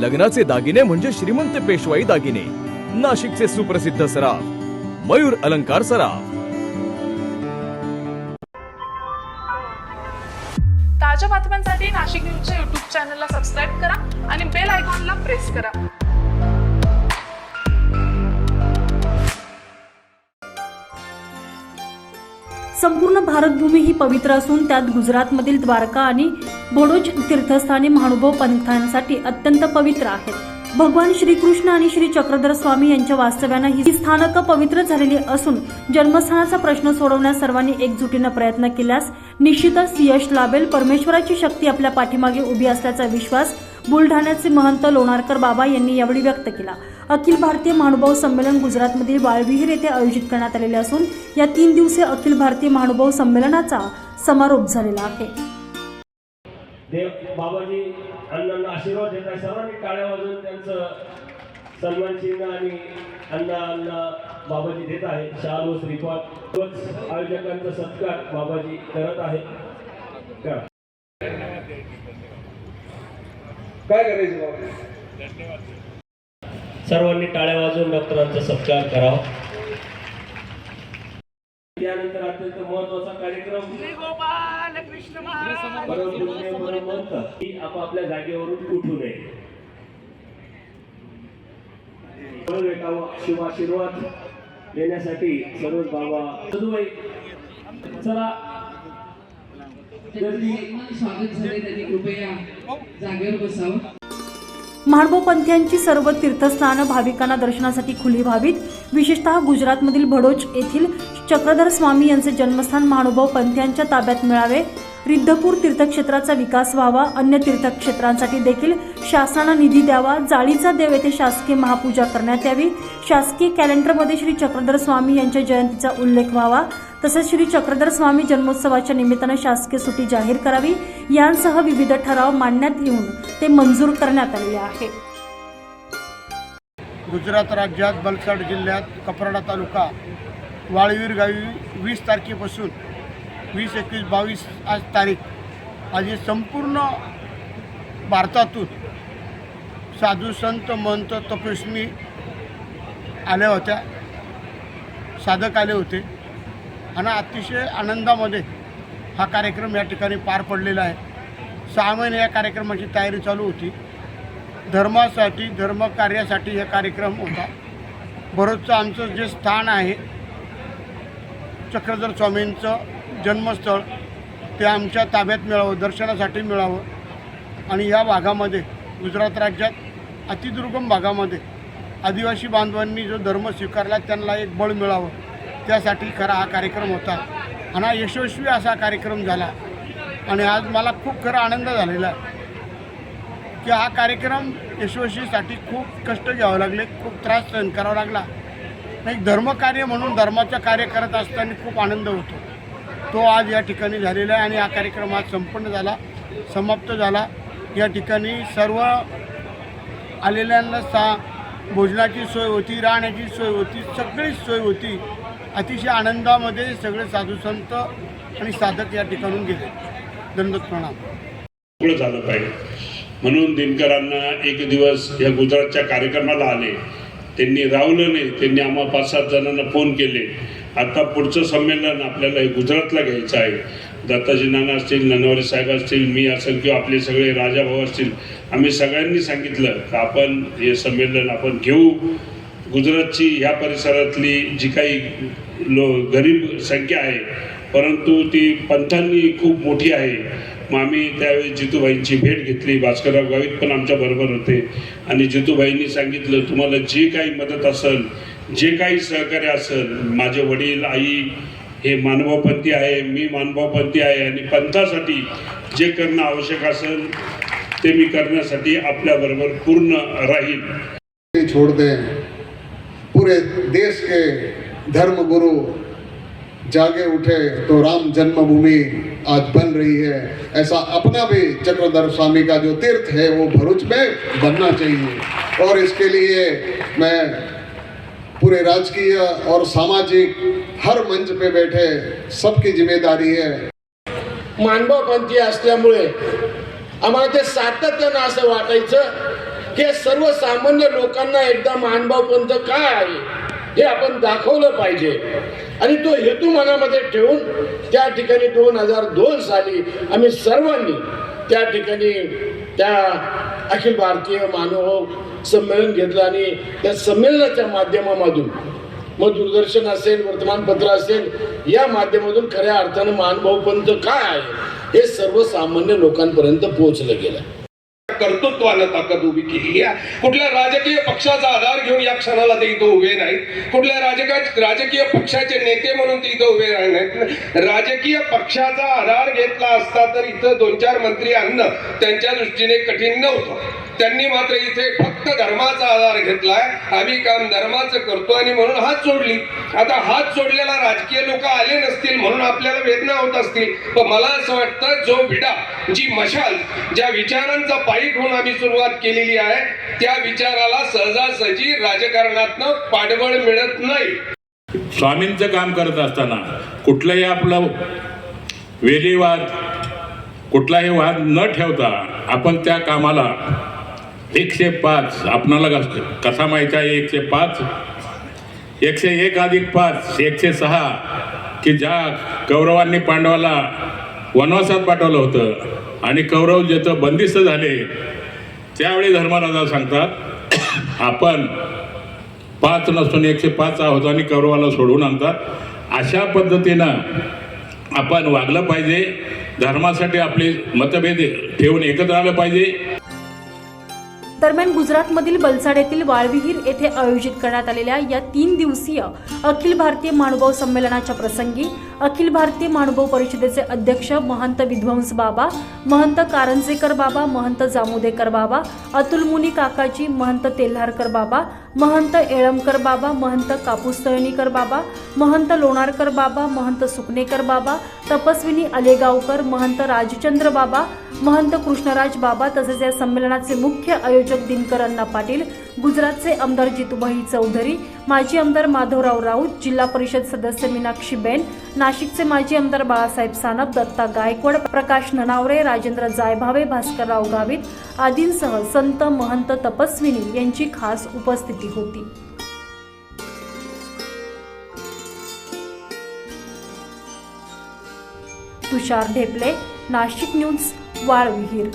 लग्नाचे दागिने म्हणजे श्रीमंत पेशवाई दागिने. नाशिकचे सुप्रसिद्ध सराफ. मयूर अलंकार सराफ. ताज्या बातम्यांसाठी नाशिक न्यूजच्या युट्यूब चॅनलला सबस्क्राईब करा आणि बेल आयकॉनला प्रेस करा. संपूर्ण भारतभूमी ही पवित्र असून त्यात गुजरातमधील द्वारका आणि भोडूज तीर्थस्थाने महानुभव पंथांसाठी अत्यंत पवित्र आहेत. भगवान श्रीकृष्ण आणि श्री चक्रधर स्वामी यांच्या वास्तव्यानं ही स्थानकं पवित्र झालेली असून जन्मस्थानाचा प्रश्न सोडवण्यास सर्वांनी एकजुटीनं प्रयत्न केल्यास निश्चितच यश लाभेल. परमेश्वराची शक्ती आपल्या पाठीमागे उभी असल्याचा विश्वास बुलढाण्याचे महंत लोणारकर बाबा यांनी यावेळी व्यक्त केला. अखिल भारतीय महानुभाव संमेलन गुजरातमधील बाळविहीर येथे आयोजित करण्यात आलेले असून या तीन दिवसीय अखिल भारतीय महानुभाव संमेलनाचा समारोप झालेला आहे. देव बाबाजी अण्णांना आशीर्वाद देत आहे. सर्वांनी टाळ्या वाजवून त्यांचं सन्मान चिन्ह आणि अण्णा अण्णा बाबाजी देत आहे. शाल व श्रीपाद आयोजकांचा सत्कार बाबाजी करत आहे. काय करायचं बाबा? सर्वांनी टाळ्या वाजवून डॉक्टरांचा सत्कार करावा त्यानंतर अत्यंत महत्त्वाचा कार्यक्रम परमपूज्य परमहंत ही आपापल्या जागेवरून उठू नये. फळ शुभ आशीर्वाद देण्यासाठी सरोज बाबा. सदुबाई चला. स्वागत झाले त्यांनी कृपया जागेवर बसावं. महानुभाव सर्व तीर्थस्थानं भाविकांना दर्शनासाठी खुली व्हावीत. विशेषतः गुजरातमधील भडोच येथील चक्रधर स्वामी यांचे जन्मस्थान महानुभाव पंथीयांच्या ताब्यात मिळावे. रिद्धपूर तीर्थक्षेत्राचा विकास व्हावा. अन्य तीर्थक्षेत्रांसाठी देखील शासनानं निधी द्यावा. जाळीचा देव येथे शासकीय महापूजा करण्यात यावी. शासकीय कॅलेंडरमध्ये श्री चक्रधर स्वामी यांच्या जयंतीचा उल्लेख व्हावा. तसेच श्री चक्रधर स्वामी जन्मोत्सवाच्या निमित्तानं शासकीय सुट्टी जाहीर करावी. यांसह विविध ठराव मांडण्यात येऊन ते मंजूर करण्यात आलेले आहे. गुजरात राज्यात बलसाड जिल्ह्यात कपराडा तालुका वाळवीर गावी वीस तारखेपासून वीस एकवीस बावीस आज तारीख. आज हे संपूर्ण भारतातून साधू संत महंत तपस्वी आल्या होत्या. साधक आले होते. आणि अतिशय आनंदामध्ये हा कार्यक्रम या ठिकाणी पार पडलेला आहे. सहा महिने या कार्यक्रमाची तयारी चालू होती. धर्मासाठी धर्मकार्यासाठी हे कार्यक्रम होता. बरोचचं आमचं जे स्थान आहे चक्रधर स्वामींचं जन्मस्थळ ते आमच्या ताब्यात मिळावं दर्शनासाठी मिळावं. आणि या भागामध्ये गुजरात राज्यात अतिदुर्गम भागामध्ये आदिवासी बांधवांनी जो धर्म स्वीकारला त्यांना एक बळ मिळावं. त्यासाठी खरा हा कार्यक्रम होता. आणि हा यशस्वी असा कार्यक्रम झाला. आणि आज मला खूप खरा आनंद झालेला आहे की हा कार्यक्रम यशस्वीसाठी खूप कष्ट घ्यावं लागले खूप त्रास सहन करावा लागला. एक धर्मकार्य म्हणून धर्माचं कार्य करत असताना खूप आनंद होतो. तो आज या ठिकाणी झालेला आहे आणि हा कार्यक्रम आज संपन्न झाला समाप्त झाला. या ठिकाणी सर्व आलेल्यांना सा भोजनाची सोय होती राहण्याची सोय होती सगळीच सोय होती. अतिशय आनंदामध्ये सगळे साधुसंत आणि साधक या ठिकाणून गेले. दंडोत प्रणाम. झालं पाहिजे. म्हणून दिनकरांना एक दिवस या गुजरातच्या कार्यक्रमाला आले. त्यांनी रावलं नाही त्यांनी आम्हा पाच सात जणांना फोन केले. आता पुढचं संमेलन आपल्याला हे गुजरातला घ्यायचं आहे. दत्ताजी नाना असतील ननवारी साहेब असतील मी असेल किंवा आपले सगळे राजाभाऊ असतील आम्ही सगळ्यांनी सांगितलं की आपण हे संमेलन आपण घेऊ. गुजरातची ह्या परिसरातली जी काही लो गरीब संख्या आहे. परंतु ती पंथांनी खूप मोठी आहे. मग आम्ही त्यावेळी जितूबाईंची भेट घेतली भास्करराव गावित पण आमच्या बरोबर होते. आणि जितूबाईंनी सांगितलं तुम्हाला जे काही मदत असेल जे काही सहकार्य असेल माझे वडील आई हे मानवपंथी आहे मी मानवपंथी आहे आणि पंथासाठी जे करणं आवश्यक असेल ते मी करण्यासाठी आपल्याबरोबर पूर्ण राहील. छोडते छोड़ देश के धर्म गुरु जागे उठे तो राम जन्मभूमि आज बन रही है। ऐसा अपना भी चक्रधर स्वामी का जो तीर्थ है, वो भरूच में बनना चाहिए। और इसके लिए मैं पूरे राजकीय और सामाजिक हर मंच पे बैठे सबकी ज़िम्मेदारी है। मानवपंथी असल्यामुळे आम्हाला ते सातत्यानं असं वाटायचं हे सर्वसामान्य लोकांना एकदा मानभाव पंथ काय आहे? हे आपण दाखवलं पाहिजे. आणि तो हेतू मनामध्ये ठेवून त्या ठिकाणी दोन हजार दोन साली आम्ही सर्वांनी त्या ठिकाणी त्या अखिल भारतीय मानव संमेलन घेतलं आणि त्या संमेलनाच्या माध्यमामधून मग दूरदर्शन असेल वर्तमानपत्र असेल या माध्यमातून खऱ्या अर्थानं महानुभाव पंत काय आहे हे सर्वसामान्य लोकांपर्यंत पोहोचलं गेलं. कर्तृत्वानं ताकद उभी केलेली आहे. कुठल्या राजकीय पक्षाचा आधार घेऊन या क्षणाला ते इथं उभे नाहीत. कुठल्या राजकीय राजकीय पक्षाचे नेते म्हणून ते इथं उभे राहिले नाहीत. राजकीय पक्षाचा आधार घेतला असता तर इथं दोन चार मंत्री आणणं त्यांच्या दृष्टीने कठीण नव्हतं. त्यांनी मात्र इथे फक्त धर्माचा आधार घेतलाय. आम्ही काम धर्माचं करतो आणि म्हणून हात जोडली. आता हात जोडलेला राजकीय लोक आले नसतील म्हणून आपल्याला वेदना होत असतील. पण मला असं वाटतं जो विडा जी मशाल ज्या विचारांचा पायी होऊन आम्ही सुरुवात केलेली आहे त्या विचाराला सहजासहजी राजकारणातनं पाठबळ मिळत नाही. स्वामींचं काम करत असताना कुठलंही आपलं वेलीवाद कुठलाही वाद न ठेवता आपण त्या कामाला एकशे पाच. आपणाला कसा माहीत आहे एकशे पाच? एकशे एक अधिक पाच एकशे सहा. की ज्या कौरवांनी पांडवाला वनवासात पाठवलं होतं आणि कौरव ज्याचं बंदिस्त झाले त्यावेळी धर्मराजा सांगतात आपण पाच नसून एकशे पाच आहोत आणि कौरवाला सोडून आणतात. अशा पद्धतीनं आपण वागलं पाहिजे. धर्मासाठी आपले मतभेद ठेवून एकत्र आलं पाहिजे. दरम्यान गुजरातमधील बलसाड येथील वाळविहीर येथे आयोजित करण्यात आलेल्या या तीन दिवसीय अखिल भारतीय महानुभाव संमेलनाच्या प्रसंगी अखिल भारतीय महानुभाव परिषदेचे अध्यक्ष महंत विध्वंस बाबा महंत कारंजेकर बाबा महंत जामुदेकर बाबा अतुल मुनी काकाजी महंत तेल्हारकर बाबा महंत येळमकर बाबा महंत कापूस तळणीकर बाबा महंत लोणारकर बाबा महंत सुकनेकर बाबा तपस्विनी अलेगावकर महंत राजचंद्र बाबा महंत कृष्णराज बाबा तसेच या संमेलनाचे मुख्य आयोजक दिनकर अण्णा पाटील गुजरातचे आमदार जितूभाई चौधरी माजी आमदार माधवराव राऊत जिल्हा परिषद सदस्य मीनाक्षीबेन नाशिकचे माजी आमदार बाळासाहेब सानप दत्ता गायकवाड प्रकाश ननावरे राजेंद्र जायभावे भास्करराव गावित आदींसह संत महंत तपस्विनी यांची खास उपस्थिती होती. तुषार ढेपले नाशिक न्यूज वाळविहीर.